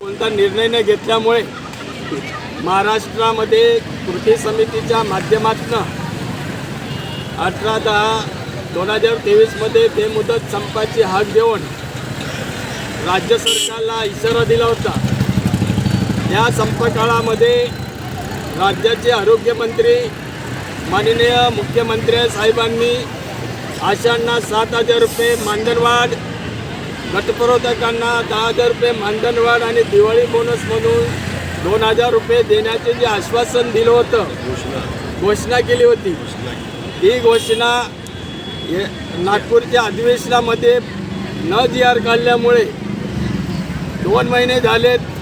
कोणता निर्णय न घेतल्यामुळे महाराष्ट्रामध्ये कृती समितीच्या माध्यमातून अठरा दहा दोन हजार तेवीसमध्ये बेमुदत संपाची हाक देऊन राज्य सरकारला इशारा दिला होता. या संपकाळामध्ये राज्याचे आरोग्यमंत्री माननीय मुख्यमंत्री साहेबांनी आशांना सात हजार रुपये मानधनवाढ गटपुरवठकांना दहा हजार रुपये मानधनवाढ आणि दिवाळी बोनस म्हणून दोन हजार रुपये देण्याचे जे आश्वासन दिलं होतं घोषणा. केली होती. ही घोषणा नागपूरच्या अधिवेशनामध्ये न जी आर काढल्यामुळे दोन महिने झालेत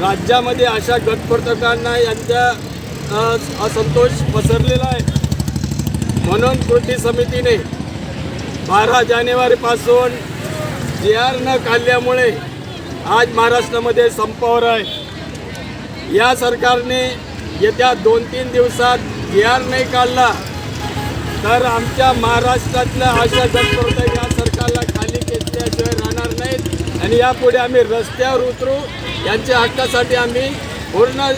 राज्यामध्ये अशा गटप्रवर्तकांना यांचा असंतोष पसरलेला आहे. म्हणून कृती समितीने बारा जानेवारीपासून जी आर न काढल्यामुळे आज महाराष्ट्रामध्ये संपावर आहे. या सरकारने येत्या दोन तीन दिवसात जी आर नाही काढला तर आमच्या महाराष्ट्रातल्या अशा गटप्रवर्तक या सरकारला खाली खेचल्याशिवाय राहणार नाहीत. आणि यापुढे आम्ही रस्त्यावर उतरू. यांच्या हक्कासाठी आम्ही पूर्ण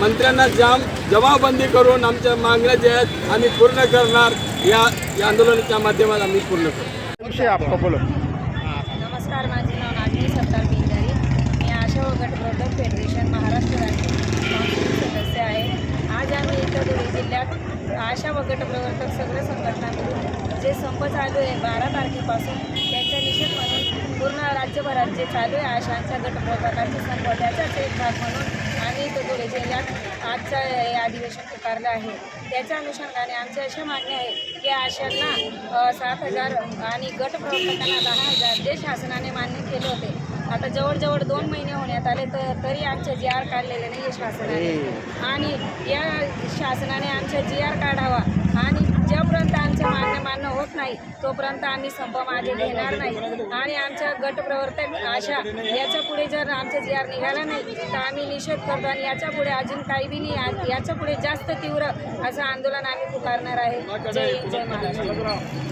मंत्र्यांना जाम जमाबंदी करून आमच्या मागण्या ज्या आहेत आम्ही पूर्ण करणार. या या आंदोलनाच्या माध्यमात आम्ही पूर्ण करू. बोलो. नमस्कार माझे नाव नागरी सत्तार मी आशा गटवर्धक फेडरेशन महाराष्ट्र राज्य काउन्सिल सदस्य आहे आज धुळे जिल्ह्यात आशा व गटप्रवर्तक सगळ्या संघटना मिळून जे संप चालू आहे बारा तारखेपासून त्यांच्या निषेध म्हणून पूर्ण राज्यभरात जे चालू आहे आशांच्या गटप्रवर्तकांचे संप त्याचाच एक भाग म्हणून आम्ही तो धुळे जिल्ह्यात आजचं हे अधिवेशन पुकारलं आहे. त्याच्या अनुषंगाने आमचे असे मान्य आहे की आशांना सात हजार आणि गट प्रवर्तकांना दहा हजार जे शासनाने मान्य केले होते आता जवळजवळ दोन महिने होण्यात आले तर तरी आमचे जी आर काढलेले नाही शासनाने. आणि या शासनाने आमचे जी आर काढावा. आणि जोपर्यंत आमच्या मागण्या मान्य होत नाही तोपर्यंत आम्ही संप मागे घेणार नाही. आणि आमच्या गट प्रवर्तक आशा याच्यापुढे जर आमचा जी आर निघाला नाही तर आम्ही निषेध करतो आणि याच्यापुढे अजून काही बी नाही याच्यापुढे जास्त तीव्र असं आंदोलन आम्ही पुकारणार आहे. जय जय महाराष्ट्र.